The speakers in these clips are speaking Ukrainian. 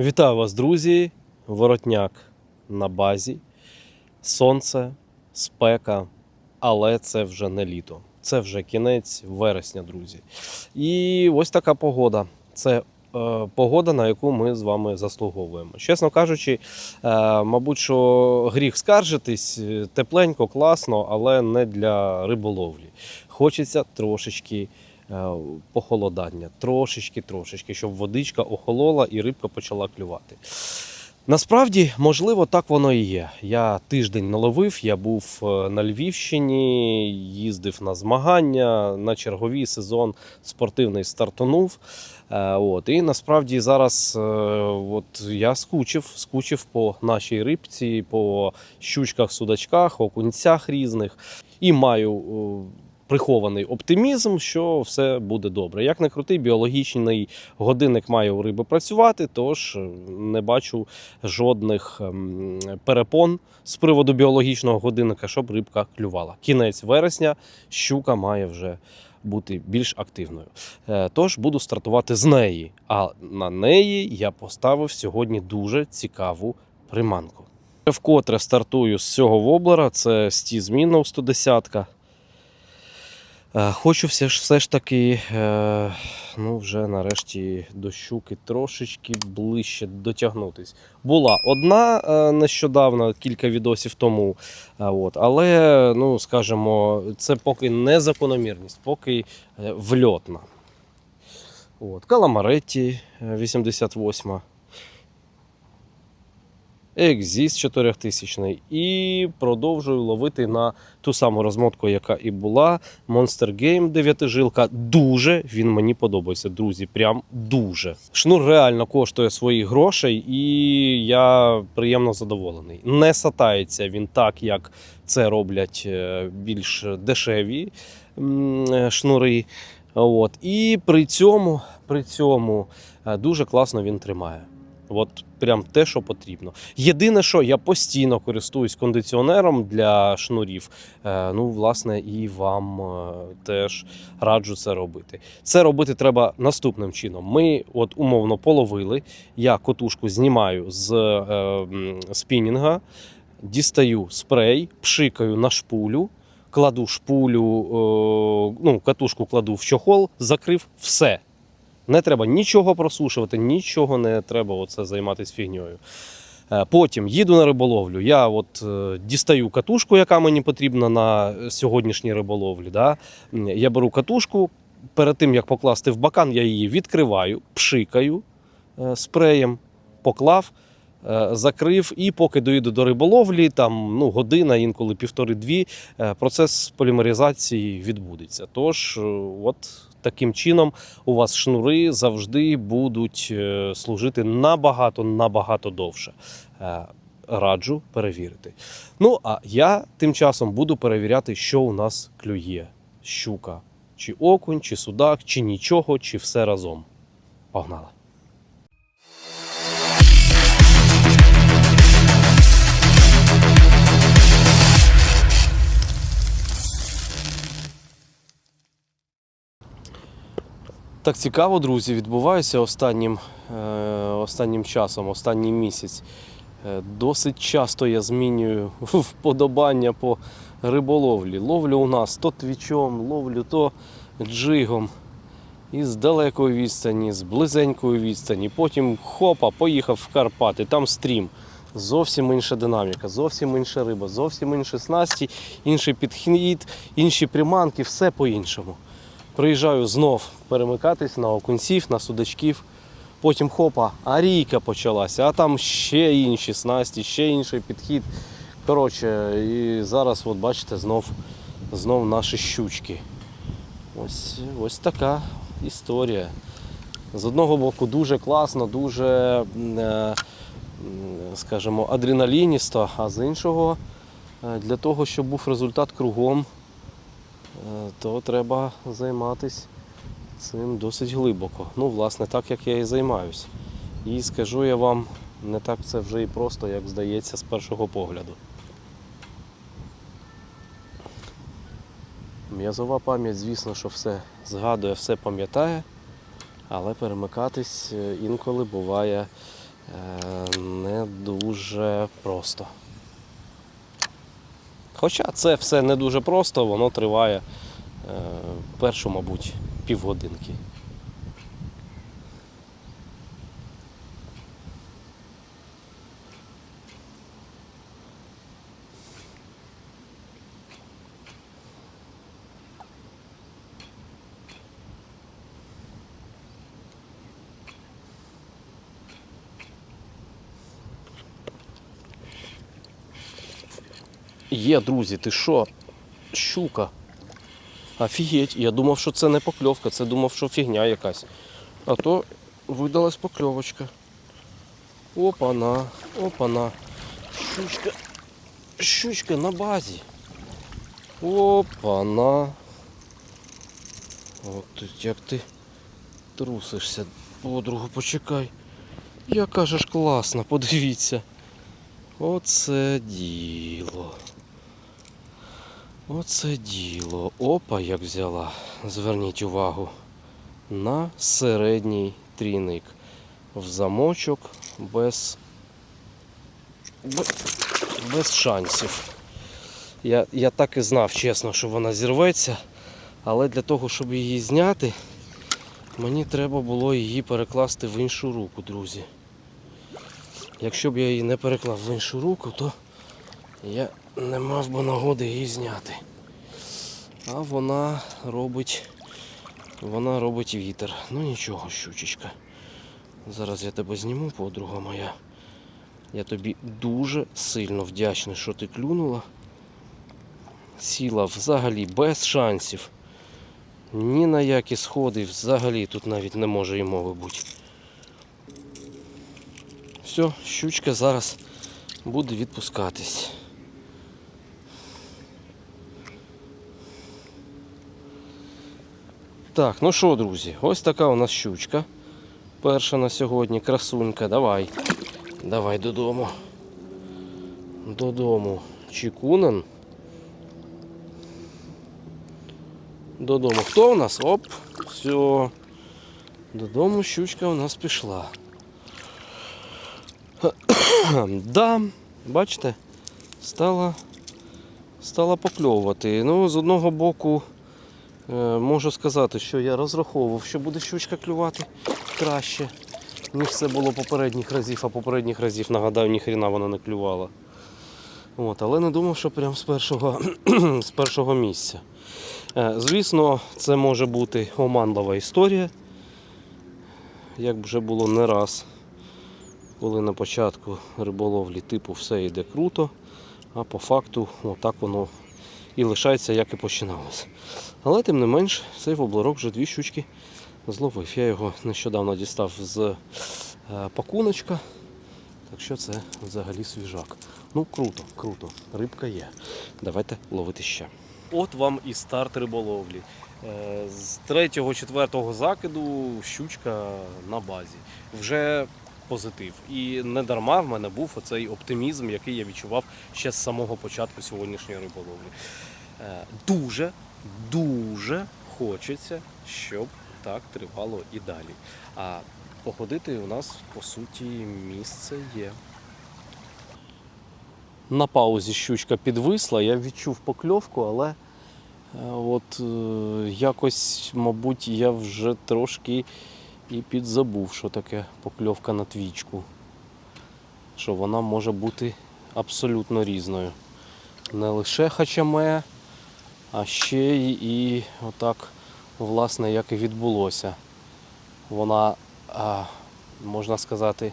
Вітаю вас, друзі! Воротняк на базі. Сонце, спека, але це вже не літо. Це вже кінець вересня, друзі. І ось така погода. Це е, погода, на яку ми з вами заслуговуємо. Чесно кажучи, е, мабуть, що гріх скаржитись, е, тепленько, класно, але не для риболовлі. Хочеться трошечки похолодання, трошечки, трошечки, щоб водичка охолола і рибка почала клювати. Насправді, можливо, так воно і є. Я тиждень наловив, я був е, на Львівщині, їздив на змагання, на черговий сезон спортивний стартанув. Е, От, і насправді зараз е, от я скучив, скучив по нашій рибці, по щучках, судачках, окунцях різних. І маю е, прихований оптимізм, що все буде добре. Як не крутий, біологічний годинник має у риби працювати, тож е, не бачу жодних ем, перепон з приводу біологічного годинника, щоб рибка клювала. Кінець вересня щука має вже бути більш активною. Е, Тож буду стартувати з неї. А на неї я поставив сьогодні дуже цікаву приманку. Вкотре стартую з цього воблера, це Стіз Мінов 110. Е, Хочу все ж, все ж таки, е, ну вже нарешті до щуки трошечки ближче дотягнутись. Була одна е, нещодавно, кілька відосів тому. е, От, але, ну, скажімо, це поки не закономірність, поки е, вльотна. От, Каламаретті е, 88. Екзіс 4000 і продовжую ловити на ту саму розмотку, яка і була. Monster Game 9 жилка. Дуже він мені подобається, друзі. Прям дуже. Шнур реально коштує своїх грошей, і я приємно задоволений. Не сатається він так, як це роблять е, більш дешеві е, шнури. От. І при цьому, при цьому е, дуже класно він тримає. От прям те, що потрібно. Єдине, що я постійно користуюсь кондиціонером для шнурів. Е, ну, власне, і вам е, теж раджу це робити. Це робити треба наступним чином. Ми, от умовно, половили. Я котушку знімаю з е, спінінга, дістаю спрей, пшикаю на шпулю. Кладу шпулю, е, ну, катушку кладу в чохол, закрив все. Не треба нічого просушувати, нічого не треба оце займатися фігньою. Е, Потім їду на риболовлю. Я от е, дістаю катушку, яка мені потрібна на сьогоднішній риболовлі. Да? Я беру катушку. Перед тим як покласти в бакан, я її відкриваю, пшикаю е, спреєм, поклав, закрив, і поки доїду до риболовлі, там ну, година, інколи півтори-дві, процес полімеризації відбудеться. Тож, от таким чином у вас шнури завжди будуть е, служити набагато набагато довше. Е, Раджу перевірити. Ну а я тим часом буду перевіряти, що у нас клює: щука, чи окунь, чи судак, чи нічого, чи все разом. Погнали! Так цікаво, друзі, відбувається останнім, е, останнім часом, останній місяць. Е, досить часто я змінюю вподобання по риболовлі. Ловлю у нас то твічом, ловлю то джигом. І з далекої відстані, з близенької відстані. Потім хопа, поїхав в Карпати, там стрім. Зовсім інша динаміка, зовсім інша риба, зовсім інші снасті, інший підхід, інші приманки, все по-іншому. Приїжджаю знов перемикатись на окунців, на судачків. Потім хопа, а рійка почалася, а там ще інші снасті, ще інший підхід. Коротше, і зараз, от бачите, знов, знов наші щучки. Ось, ось така історія. З одного боку, дуже класно, дуже, е, скажімо, адреналіністо, а з іншого, е, для того, щоб був результат кругом, то треба займатися цим досить глибоко. Ну, власне, так як я і займаюсь. І скажу я вам, не так це вже і просто, як здається, з першого погляду. М'язова пам'ять, звісно, що все згадує, все пам'ятає, але перемикатись е, інколи буває е, не дуже просто. Хоча це все не дуже просто, воно триває е, першу, мабуть, півгодинки. Є, друзі, ти що? Щука. Офігеть, я думав, що це не покльовка, це думав, що фігня якась. А то видалась покльовочка. Опана, опана. Щучка. Щучка на базі. Опана. От тут як ти трусишся, подругу, почекай. Яка ж класна, подивіться. Оце діло. Оце діло. Опа, як взяла. Зверніть увагу. На середній трійник. В замочок без. Без, шансів. Я, я так і знав, чесно, що вона зірветься. Але для того, щоб її зняти, мені треба було її перекласти в іншу руку, друзі. Якщо б я її не переклав в іншу руку, то я не мав би нагоди її зняти. А вона робить. Вона робить вітер. Ну нічого, щучечка. Зараз я тебе зніму, подруга моя. Я тобі дуже сильно вдячний, що ти клюнула. Сіла взагалі без шансів. Ні на які сходи взагалі тут навіть не може і мови бути. Все, щучка зараз буде відпускатись. Так, ну що, друзі, ось така у нас щучка. Перша на сьогодні, красунька, давай. Давай додому. Додому. Чікунан. Додому. Хто у нас? Оп, все. Додому щучка у нас пішла. Да, бачите, стала, стала покльовувати. Ну, з одного боку, можу сказати, що я розраховував, що буде щучка клювати краще, ніж це було попередніх разів, а попередніх разів, нагадаю, ніхрена вона не клювала. От, але не думав, що прямо з першого, з першого місця. Е, Звісно, це може бути оманлива історія, як вже було не раз коли на початку риболовлі типу все йде круто, а по факту отак воно і лишається, як і починалося. Але тим не менш, цей воблерок вже дві щучки зловив. Я його нещодавно дістав з е, пакуночка. Так що це взагалі свіжак. Ну, круто, круто. Рибка є. Давайте ловити ще. От вам і старт риболовлі. Е, З третього-четвертого закиду щучка на базі. Вже позитив. І не дарма в мене був оцей оптимізм, який я відчував ще з самого початку сьогоднішньої риболовлі. Е, Дуже, дуже хочеться, щоб так тривало і далі. А походити у нас по суті місце є. На паузі щучка підвисла, я відчув покльовку, але е, от е, якось, мабуть, я вже трошки і підзабув, що таке покльовка на твічку. Що вона може бути абсолютно різною. Не лише хачаме, а ще й і отак, власне, як і відбулося. Вона, можна сказати,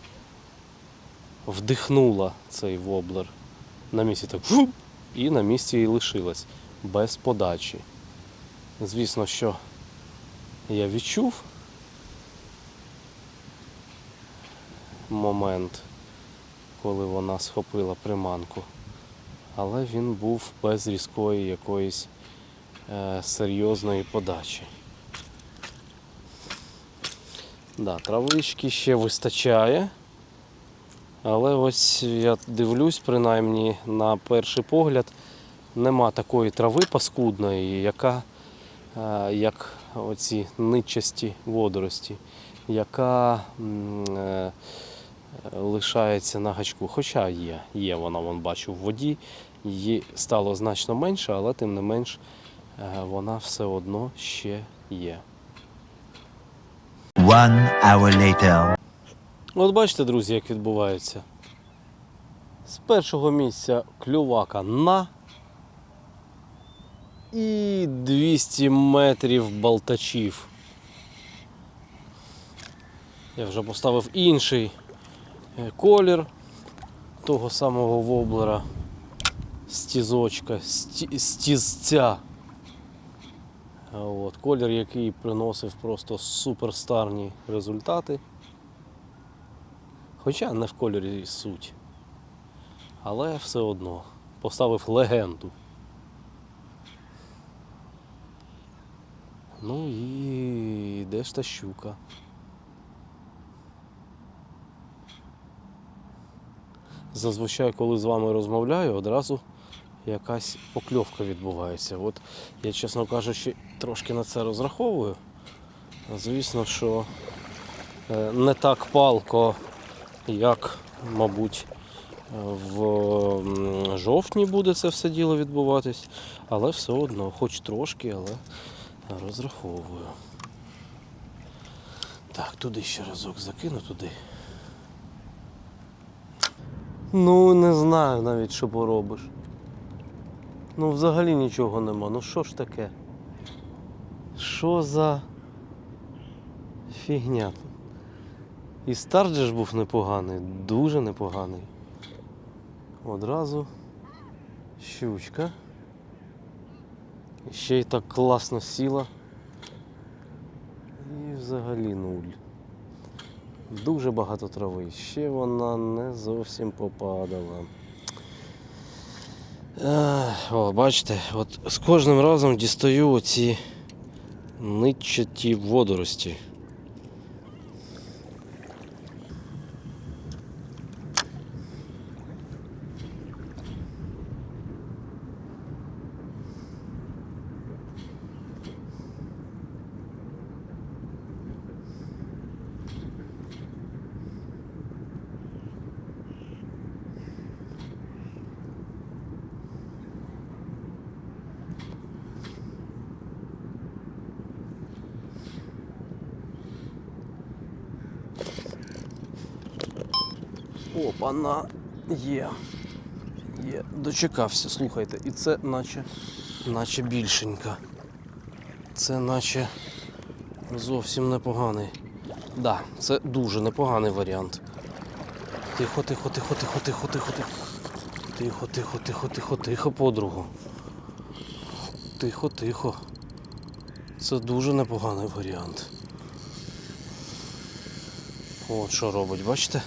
вдихнула цей воблер. На місці так і на місці і лишилась без подачі. Звісно, що я відчув момент, коли вона схопила приманку, але він був без різкої якоїсь серйозної подачі. Да, травички ще вистачає. Але ось я дивлюсь, принаймні на перший погляд, нема такої трави паскудної, яка, е, як оці нитчасті водорості, яка е, е, лишається на гачку. Хоча є, є вона, вон бачу, в воді. Її стало значно менше, але тим не менш е, вона все одно ще є. One hour later. От бачите, друзі, як відбувається. З першого місця клювака на і 200 метрів болтачів. Я вже поставив інший е, колір того самого воблера стізочка, сті- стізця. От, колір, який приносив просто суперстарні результати. Хоча не в кольорі суть. Але все одно поставив легенду. Ну і де ж та щука? Зазвичай, коли з вами розмовляю, одразу якась покльовка відбувається. От я, чесно кажучи, трошки на це розраховую. Звісно, що е, не так палко, як, мабуть, в жовтні буде це все діло відбуватись, але все одно, хоч трошки, але розраховую. Так, туди ще разок закину туди. Ну, не знаю навіть, що поробиш. Ну, взагалі нічого нема. Ну що ж таке? Що за фігня? І старт ж був непоганий, дуже непоганий. Одразу щучка. Ще й так класно сіла. І взагалі нуль. Дуже багато трави. Ще вона не зовсім попадала. О, бачите, от з кожним разом дістаю оці нитчаті водорості. Опана є. Є. Дочекався, слухайте, і це наче, наче більшенька. Це наче зовсім непоганий. Да, це дуже непоганий варіант. Тихо, тихо, тихо, тихо, тихо, тихо, тихо. Тихо, тихо, тихо, тихо, тихо, подругу. Тихо, тихо. Це дуже непоганий варіант. От що робить, бачите?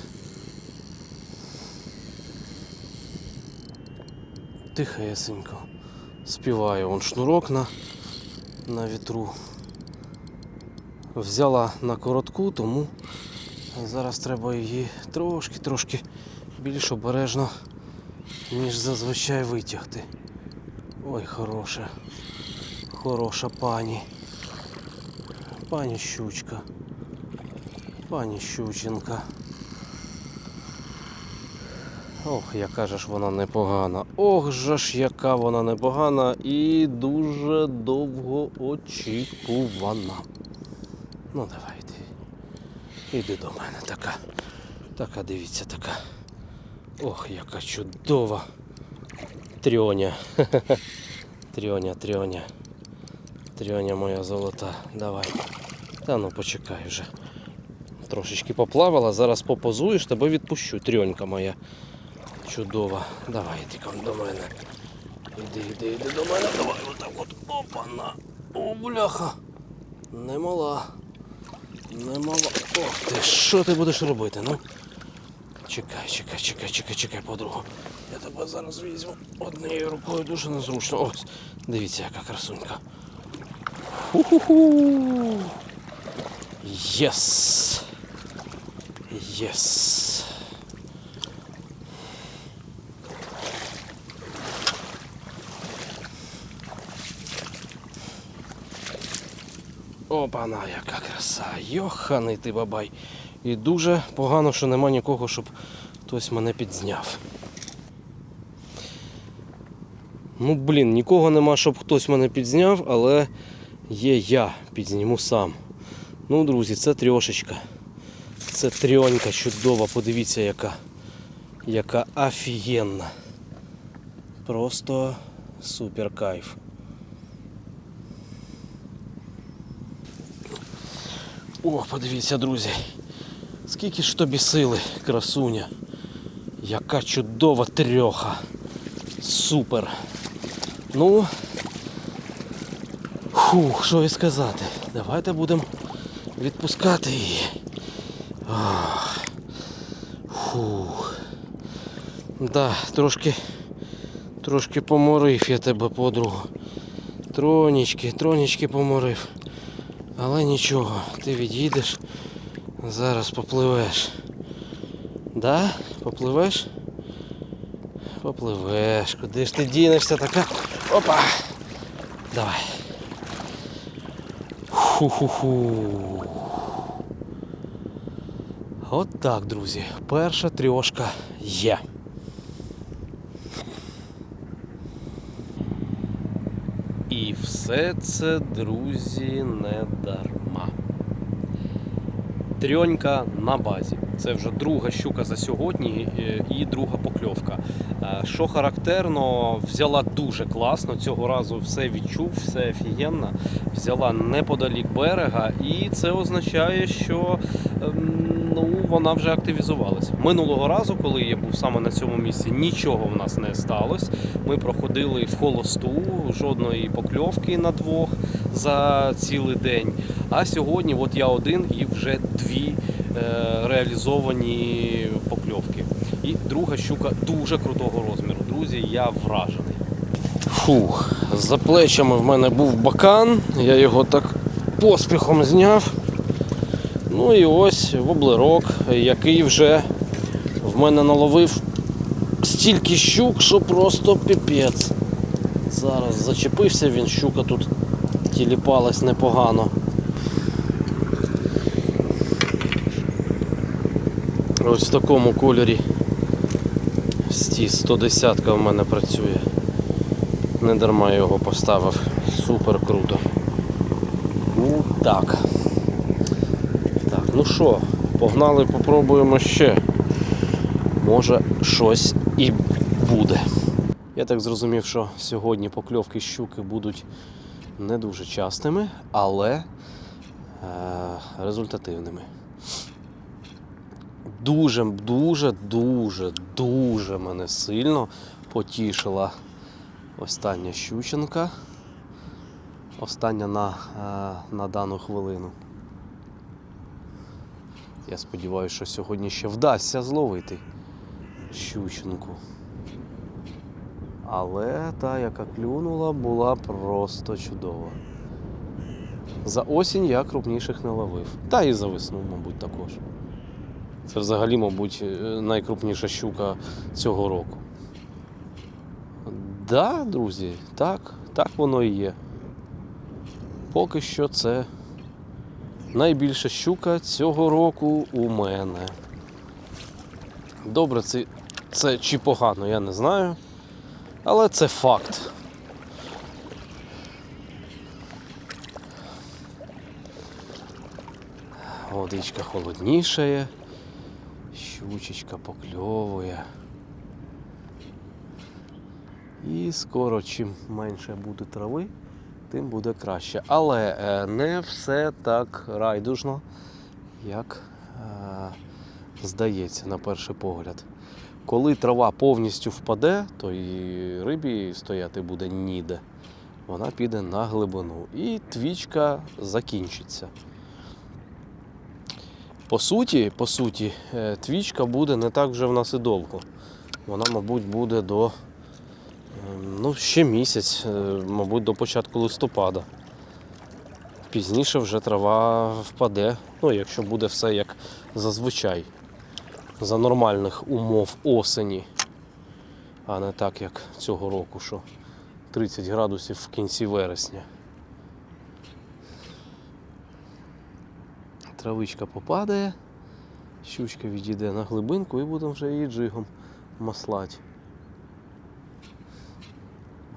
Тихесенько. Співає он шнурок на, на вітру. Взяла на коротку, тому зараз треба її трошки-трошки більш обережно, ніж зазвичай витягти. Ой, хороша. Хороша пані. Пані щучка. Пані щученка. Ох, яка ж вона непогана. Ох же ж, яка вона непогана і дуже довго очікувана. Ну давай йди. Іди до мене така. Така, дивіться, така. Ох, яка чудова. Трьоня. Трьоня, трьоня. Трьоня моя золота. Давай. Та ну почекай вже. Трошечки поплавала, зараз попозуєш, тебе відпущу, трьонька моя. Чудова. Давай іди ко до мене. Іди, іди, іди до мене. Давай отак от. Опана. О, бляха. Немала. Немала. Ох ти, що ти будеш робити? Ну. Чекай, чекай, чекай, чекай, чекай, подругу. Я тебе зараз візьму однією рукою дуже незручно. Ось. Дивіться, яка красунька. Ху-ху-ху. Єс. Єс. Опана, яка краса. Йоханий ти бабай. І дуже погано, що нема нікого, щоб хтось мене підзняв. Ну, блін, нікого нема, щоб хтось мене підзняв, але є я, підзніму сам. Ну, друзі, це трьошечка. Це трьонька чудова, подивіться, яка. Яка офігенна. Просто супер кайф. О, подивіться, друзі. Скільки ж тобі сили, красуня. Яка чудова трьоха. Супер. Ну. Фух, що і сказати. Давайте будемо відпускати її. Ах. Фух. Да, трошки, трошки поморив я тебе, подругу. Тронічки, тронічки поморив. Але нічого, ти від'їдеш, зараз попливеш. Да? Попливеш? Попливеш. Куди ж ти дінешся така? Опа! Давай. Ху-ху-ху. От так, друзі. Перша трьошка є. І все це, друзі, не дарма. Трьонька на базі. Це вже друга щука за сьогодні е, і друга покльовка. Е, Що характерно, взяла дуже класно. Цього разу все відчув, все офігенно. Взяла неподалік берега, і це означає, що ем, ну, вона вже активізувалась. Минулого разу, коли я був саме на цьому місці, нічого в нас не сталося. Ми проходили в холосту, жодної покльовки на двох за цілий день. А сьогодні, от я один і вже дві е, реалізовані покльовки. І друга щука дуже крутого розміру. Друзі, я вражений. Фух, за плечами в мене був бакан, я його так поспіхом зняв. Ну і ось воблерок, який вже в мене наловив стільки щук, що просто піпець. Зараз зачепився він, щука тут тіліпалась непогано. Ось в такому кольорі Сті 110 в мене працює. Не дарма його поставив. Супер круто. Ну так. Так, ну що, погнали, попробуємо ще. Може щось і буде. Я так зрозумів, що сьогодні покльовки щуки будуть не дуже частими, але е, результативними. Дуже, дуже, дуже, дуже мене сильно потішила остання щученка. Остання на, е, на дану хвилину. Я сподіваюся, що сьогодні ще вдасться зловити щученку. Але та, яка клюнула, була просто чудова. За осінь я крупніших не ловив. Та і за весну, мабуть, також. Це взагалі, мабуть, е, найкрупніша щука цього року. Да, друзі, так, так воно і є. Поки що це найбільша щука цього року у мене. Добре, це, це чи погано, я не знаю. Але це факт. Водичка холоднішає, щучечка покльовує. І скоро, чим менше буде трави, тим буде краще. Але е, не все так райдужно, як е, здається на перший погляд. Коли трава повністю впаде, то і рибі стояти буде ніде. Вона піде на глибину. І твічка закінчиться. По суті, по суті, е, твічка буде не так вже в нас і довго. Вона, мабуть, буде до е, ну, ще місяць, е, мабуть, до початку листопада. Пізніше вже трава впаде, ну, якщо буде все як зазвичай за нормальних умов осені, а не так, як цього року, що 30 градусів в кінці вересня. Травичка попадає, Щучка відійде на глибинку і будемо вже її джигом маслати.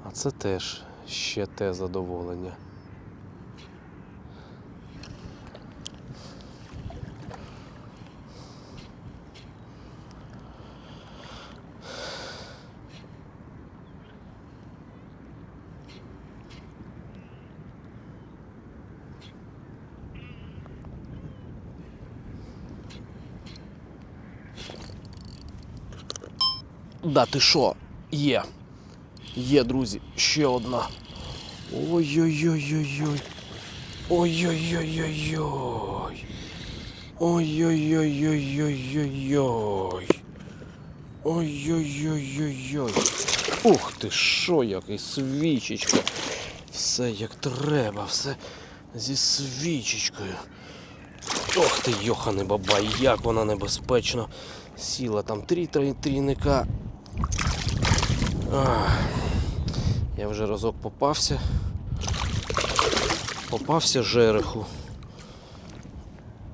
А це теж ще те задоволення. Да ти що? Є. Є, друзі, ще одна. Ой-ой-ой-ой-ой. Ой-ой-ой-ой-ой. Ой-ой-ой-ой-ой-ой. Ой-ой-ой-ой-ой. Ух ти що, який свічечка. Все як треба, все зі свічечкою. Ох ти, йоханий бабай, як вона небезпечно сіла там три трійника. Ах, я вже разок попався. Попався жереху.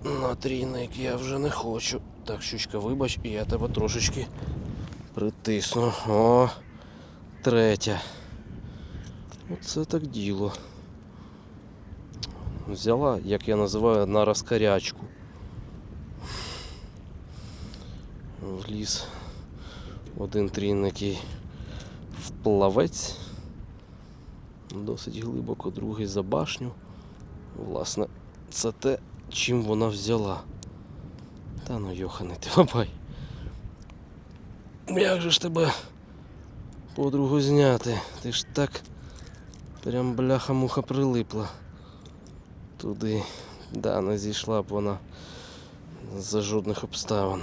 На трійник я вже не хочу. Так, щучка, вибач, і я тебе трошечки притисну. О, третя. Оце так діло. Взяла, як я називаю, на розкарячку. Вліз один трійник і вплавець. Досить глибоко, другий за башню. Власне, це те, чим вона взяла. Та ну йоханий ти бабай. Як же ж тебе подругу зняти? Ти ж так прям бляха-муха прилипла туди. Да, не зійшла б вона за жодних обставин.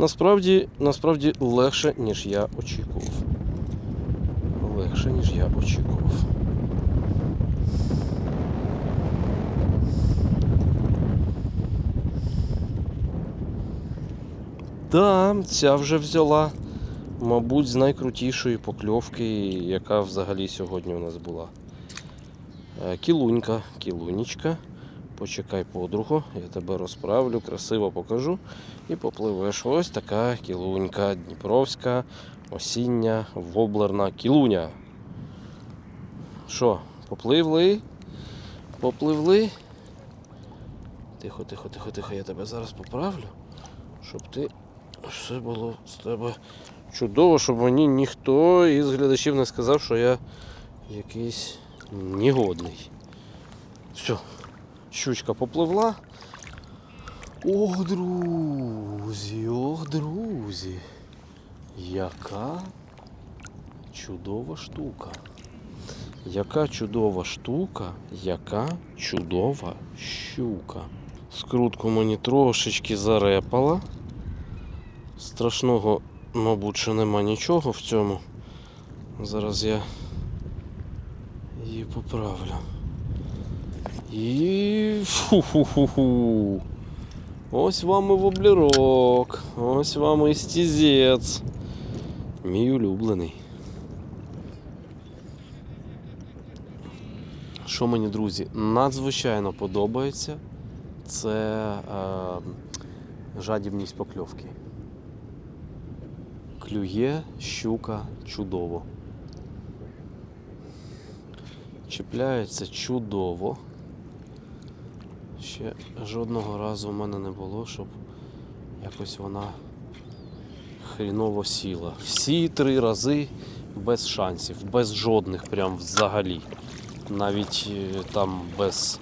Насправді, насправді легше, ніж я очікував. Легше, ніж я очікував. Да, ця вже взяла, мабуть, з найкрутішої покльовки, яка взагалі сьогодні у нас була. Е, Кілунька, кілунічка. Почекай подругу, я тебе розправлю, красиво покажу. І попливеш. Ось така кілунька Дніпровська, осіння, воблерна кілуня. Що, попливли? Попливли? Тихо, тихо, тихо, тихо, я тебе зараз поправлю, щоб ти все було з тебе чудово, щоб мені ніхто із глядачів не сказав, що я якийсь негодний. Все, щучка попливла. Ох, друзі, ох, друзі. Яка чудова штука. Яка чудова штука, яка чудова щука. Скрутку мені трошечки зарепала. Страшного, мабуть, що нема нічого в цьому. Зараз я її поправлю. І фу-ху-ху-ху. Ось вам і воблерок. Ось вам і стізець. Мій улюблений. Що мені, друзі, надзвичайно подобається, це е, жадібність покльовки. Клює щука чудово. Чіпляється чудово. Ще жодного разу в мене не було, щоб якось вона хріново сіла. Всі три рази без шансів, без жодних прям взагалі. Навіть е, там без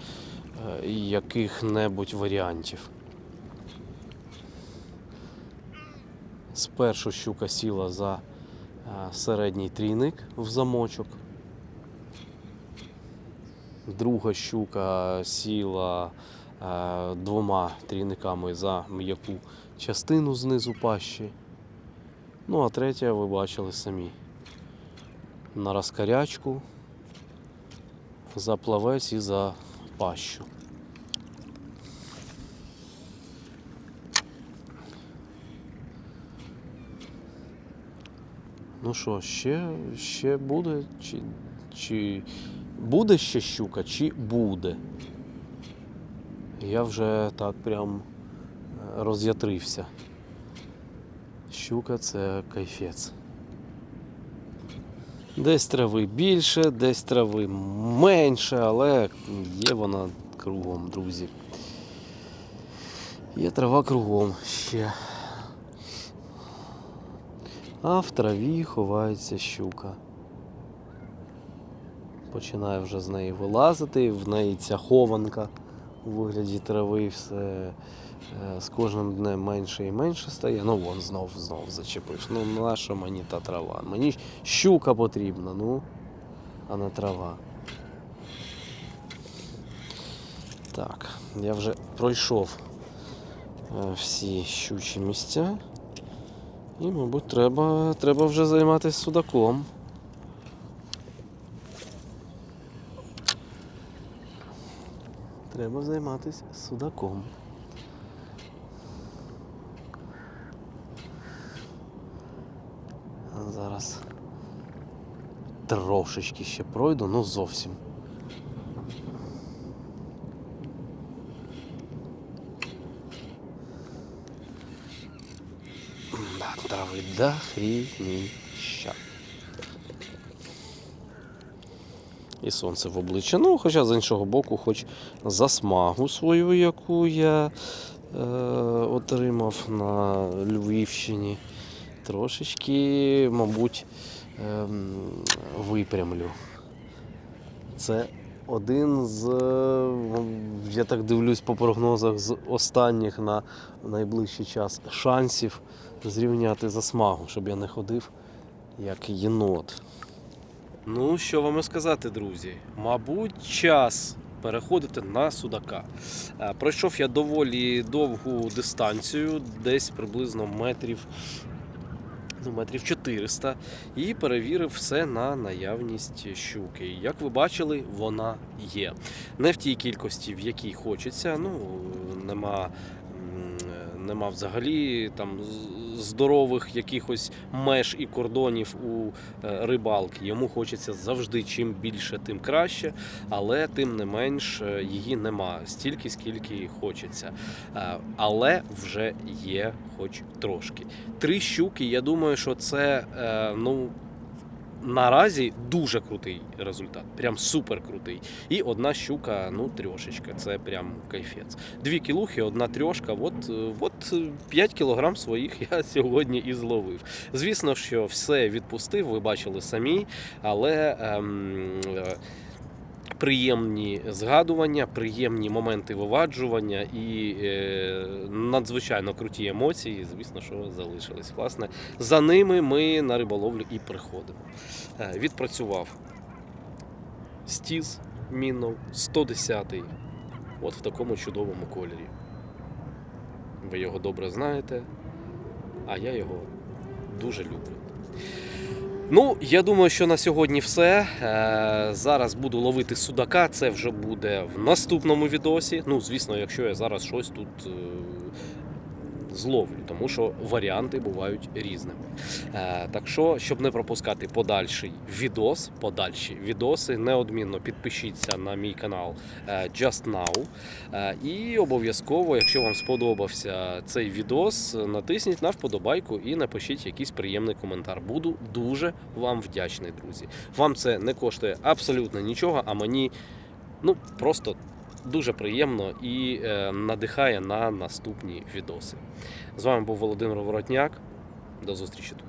е, яких-небудь варіантів. Спершу щука сіла за е, середній трійник в замочок. Друга щука сіла двома трійниками за м'яку частину знизу пащі. Ну, а третя ви бачили самі. На розкарячку, за плавець і за пащу. Ну що, ще, ще буде? Чи, чи буде ще щука, чи буде? Я вже так прям роз'ятрився. Щука це кайфець. Десь трави більше, десь трави менше, але є вона кругом, друзі. Є трава кругом ще. А в траві ховається щука. Починає вже з неї вилазити, в неї ця хованка у вигляді трави все е, з кожним днем менше і менше стає. Ну вон знов знов зачепив. Ну наша мені та трава? Мені щука потрібна, ну, а не трава. Так, я вже пройшов е, всі щучі місця. І, мабуть, треба, треба вже займатися судаком. Треба займатися судаком. Зараз трошечки ще пройду, ну зовсім. Да, трави до хрініща. І сонце в обличчя. Ну, хоча з іншого боку, хоч засмагу свою, яку я е, отримав на Львівщині, трошечки, мабуть, ем, випрямлю. Це один з, е, я так дивлюсь по прогнозах, з останніх на найближчий час шансів зрівняти засмагу, щоб я не ходив як єнот. Ну, що вам сказати, друзі? Мабуть, час переходити на судака. Е, Пройшов я доволі довгу дистанцію, десь приблизно метрів, ну, метрів 400, і перевірив все на наявність щуки. Як ви бачили, вона є. Не в тій кількості, в якій хочеться. Ну, нема. Нема взагалі там здорових якихось меж і кордонів у е, рибалки. Йому хочеться завжди чим більше, тим краще, але тим не менш е, її нема стільки, скільки хочеться. Е, Але вже є хоч трошки. Три щуки, я думаю, що це ну. Наразі дуже крутий результат, прям супер крутий. І одна щука, ну трьошечка, це прям кайфець. Дві кілухи, одна трьошка. От, от 5 кілограм своїх я сьогодні і зловив. Звісно, що все відпустив, ви бачили самі, але ем, приємні згадування, приємні моменти виваджування і е, надзвичайно круті емоції, звісно, що залишились. Власне, за ними ми на риболовлю і приходимо. Е, відпрацював стіз мінов 110-й, от в такому чудовому кольорі. Ви його добре знаєте, а я його дуже люблю. Ну, я думаю, що на сьогодні все. Е, зараз буду ловити судака. Це вже буде в наступному відосі. Ну, звісно, якщо я зараз щось тут е, зловлю, тому що варіанти бувають різними. Е, так що, щоб не пропускати подальший відос, подальші відоси, неодмінно підпишіться на мій канал е, Just Now. Е, і обов'язково, якщо вам сподобався цей відос, натисніть на вподобайку і напишіть якийсь приємний коментар. Буду дуже вам вдячний, друзі. Вам це не коштує абсолютно нічого, а мені ну просто дуже приємно і е, надихає на наступні відоси. З вами був Володимир Воротняк. До зустрічі тут.